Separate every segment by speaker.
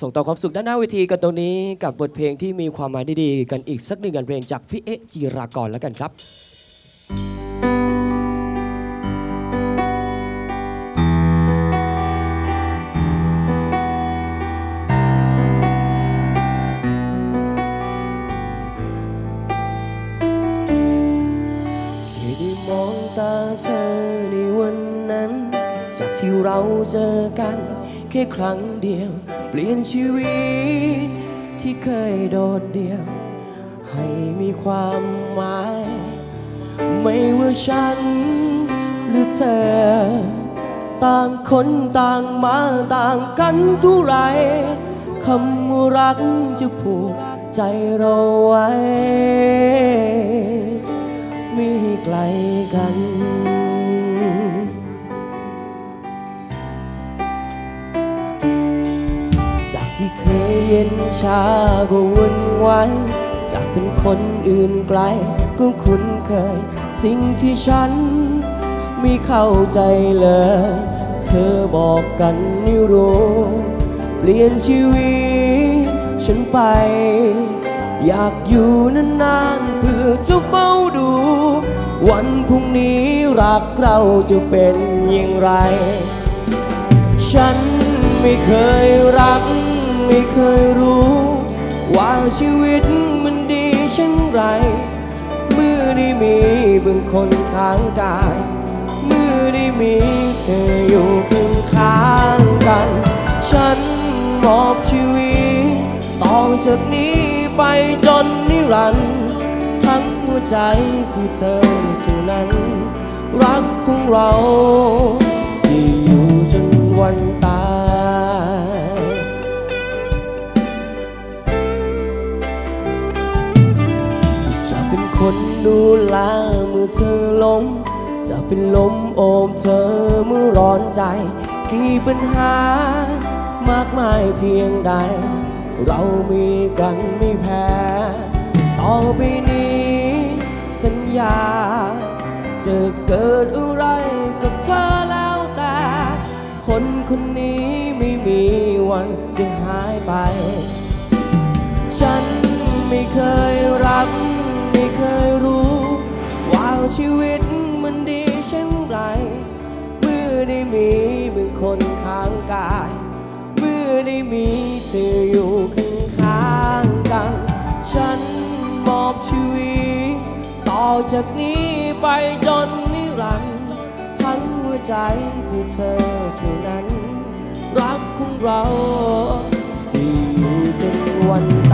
Speaker 1: ส่งต่อความสุขด้านหน้าเวทีกันตรงนี้กับบทเพลงที่มีความหมายดีๆกันอีกสักหนึ่งกันเพลงจากพี่เอ๊ะจีรากรแล้วกันครับ แค่ได้มองตาเธอในวันนั้น จากที่เราเจอกัน แค่ครั้งเดียว ปลี่ยนชีวิต ที่เคยโดดเดี่ยว ให้มีความหมาย ไม่ว่าฉัน หรือเธอ ต่างคนต่างมาต่างกันทุไรคำว่ารักจะผูกใจเราไว้ ไม่ไกลกัน เย็นชาก็วุ่นวายจากเป็นคนอื่นไกลก็คุ้นเคย สิ่งที่ฉันไม่เข้าใจเลย เธอบอกกันไม่รู้ เปลี่ยนชีวิตฉันไป อยากอยู่นานๆเพื่อจะเฝ้าดู วันพรุ่งนี้รักเราจะเป็นอย่างไร ฉันไม่เคยรัก ไม่เคยรู้ ว่าชีวิตมันดีเช่นไร เมื่อได้มีบางคนข้างกาย เมื่อได้มีเธออยู่ข้างข้างกัน ฉันมอบชีวิตต่อจากนี้ไปจนนิรันดร์ทั้งหัวใจคือเธอสู่นั้น รักของเรา คนดูแลเมื่อเธอล้ม จะเป็นลมโอบเธอเมื่อร้อนใจ กี่ปัญหามากมายเพียงใด เรามีกันไม่แพ้ ต่อไปนี้ สัญญา จะเกิดอะไรกับเธอแล้วแต่ คนคนนี้ไม่มีวันจะหายไป ฉันไม่เคยรัก ชีวิตมันดีเช่นไร เมื่อได้มีมึงคนข้างกาย เมื่อได้มีเธออยู่ข้างข้างกัน ฉันมอบชีวิต ต่อจากนี้ไปจนนิรันดร์ทั้งหัวใจคือเธอเท่านั้น รักของเราจะอยู่จนวันต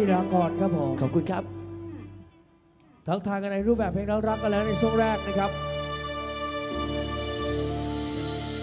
Speaker 2: จากพี่เอจิรากรครับผม
Speaker 1: ขอบคุณครับ
Speaker 2: ทักทายกันในรูปแบบเพลงรักๆกันแล้วในช่วงแรกนะครับ